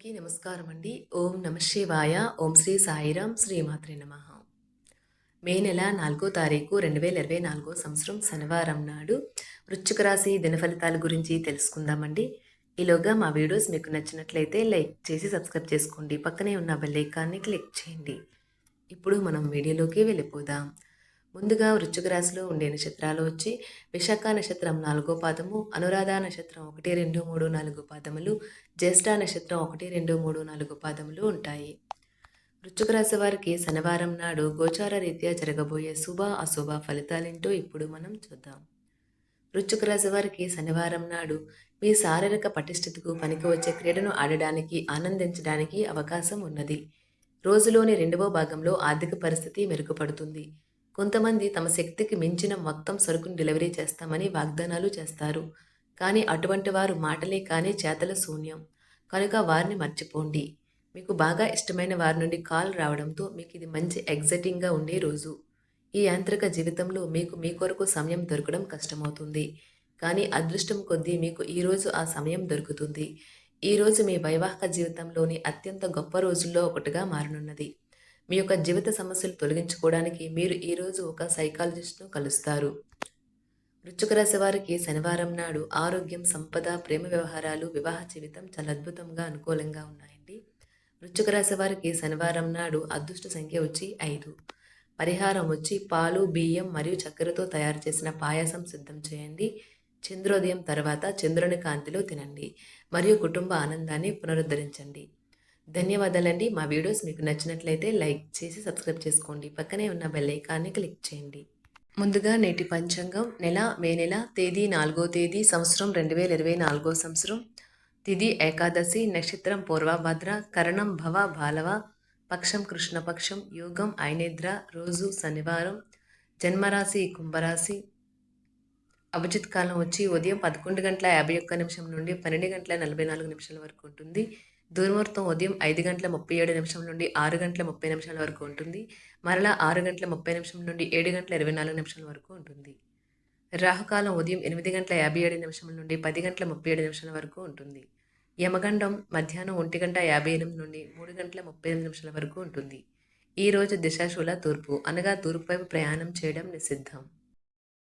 అందరికీ నమస్కారం అండి ఓం నమ శివాయ. ఓం శ్రీ సాయిరాం. శ్రీమాత్రి నమ. మే నెల నాలుగో తారీఖు రెండు వేల ఇరవై నాలుగో సంవత్సరం శనివారం నాడు వృశ్చిక రాశి దినఫలితాల గురించి తెలుసుకుందామండి. ఈలోగా మా వీడియోస్ మీకు నచ్చినట్లయితే లైక్ చేసి సబ్స్క్రైబ్ చేసుకోండి. పక్కనే ఉన్న బెల్లైకాన్ని క్లిక్ చేయండి. ఇప్పుడు మనం వీడియోలోకి వెళ్ళిపోదాం. ముందుగా వృశ్చిక రాశిలో ఉండే నక్షత్రాలు వచ్చి విశాఖ నక్షత్రం నాలుగో పాదము అనురాధ నక్షత్రం ఒకటి రెండు మూడు నాలుగు పాదములు జ్యేష్ఠ నక్షత్రం ఒకటి రెండు మూడు నాలుగు పాదములు ఉంటాయి. వృశ్చిక రాశి వారికి శనివారం నాడు గోచార రీత్యా జరగబోయే శుభ అశుభ ఫలితాలేంటో ఇప్పుడు మనం చూద్దాం. వృశ్చిక రాశి వారికి శనివారం నాడు మీ శారీరక పటిష్టతకు పనికి వచ్చే క్రీడను ఆడడానికి ఆనందించడానికి అవకాశం ఉన్నది. రోజులోని రెండవ భాగంలో ఆర్థిక పరిస్థితి మెరుగుపడుతుంది. కొంతమంది తమ శక్తికి మించిన మొత్తం సరుకును డెలివరీ చేస్తామని వాగ్దానాలు చేస్తారు. కానీ అటువంటి వారు మాటలే కానీ చేతల శూన్యం. కనుక వారిని మర్చిపోండి. మీకు బాగా ఇష్టమైన వారి నుండి కాల్ రావడంతో మీకు ఇది మంచి ఎగ్జైటింగ్గా ఉండే రోజు. ఈ యాంత్రిక జీవితంలో మీకు మీ కొరకు సమయం దొరకడం కష్టమవుతుంది. కానీ అదృష్టం కొద్దీ మీకు ఈరోజు ఆ సమయం దొరుకుతుంది. ఈరోజు మీ వైవాహిక జీవితంలోని అత్యంత గొప్ప రోజుల్లో ఒకటిగా మారనున్నది. మీ యొక్క జీవిత సమస్యలు తొలగించుకోవడానికి మీరు ఈరోజు ఒక సైకాలజిస్ట్ను కలుస్తారు. వృశ్చిక రాశి వారికి శనివారం నాడు ఆరోగ్యం సంపద ప్రేమ వ్యవహారాలు వివాహ జీవితం చాలా అద్భుతంగా అనుకూలంగా ఉన్నాయండి. వృశ్చిక రాశి వారికి శనివారం నాడు అదృష్ట సంఖ్య వచ్చి ఐదు. పరిహారం వచ్చి పాలు బియ్యం మరియు చక్కెరతో తయారు చేసిన పాయసం సిద్ధం చేయండి. చంద్రోదయం తర్వాత చంద్రుని కాంతిలో తినండి. మరియు కుటుంబ ఆనందాన్ని పునరుద్ధరించండి. ధన్యవాదాలండి. మా వీడియోస్ మీకు నచ్చినట్లయితే లైక్ చేసి సబ్స్క్రైబ్ చేసుకోండి. పక్కనే ఉన్న బెల్ ఐకాన్ని క్లిక్ చేయండి. ముందుగా నేటి పంచాంగం. నెల మే నెల తేదీ నాలుగో తేదీ సంవత్సరం రెండు వేల ఇరవై నాలుగో సంవత్సరం. తిది ఏకాదశి నక్షత్రం పూర్వభద్ర కరణం భవ బాలవ పక్షం కృష్ణపక్షం యోగం ఐనేద్ర రోజు శనివారం జన్మరాశి కుంభరాశి. అభిజిత్ కాలం వచ్చి ఉదయం పదకొండు గంటల యాభై ఒక్క నిమిషం నుండి పన్నెండు గంటల నలభై నాలుగు నిమిషాల వరకు ఉంటుంది. దుర్ముహూర్తం ఉదయం ఐదు గంటల ముప్పై ఏడు నిమిషం నుండి ఆరు గంటల ముప్పై నిమిషాల వరకు ఉంటుంది. మరలా ఆరు గంటల ముప్పై నిమిషం నుండి ఏడు గంటల ఇరవై నాలుగు నిమిషాల వరకు ఉంటుంది. రాహుకాలం ఉదయం ఎనిమిది గంటల యాభై ఏడు నిమిషం నుండి పది గంటల ముప్పై ఏడు నిమిషాల వరకు ఉంటుంది. యమగండం మధ్యాహ్నం ఒంటి గంట యాభై ఎనిమిది నుండి మూడు గంటల ముప్పై ఎనిమిది నిమిషాల వరకు ఉంటుంది. ఈ రోజు దిశాశూల తూర్పు అనగా తూర్పు వైపు ప్రయాణం చేయడం నిషిద్ధం.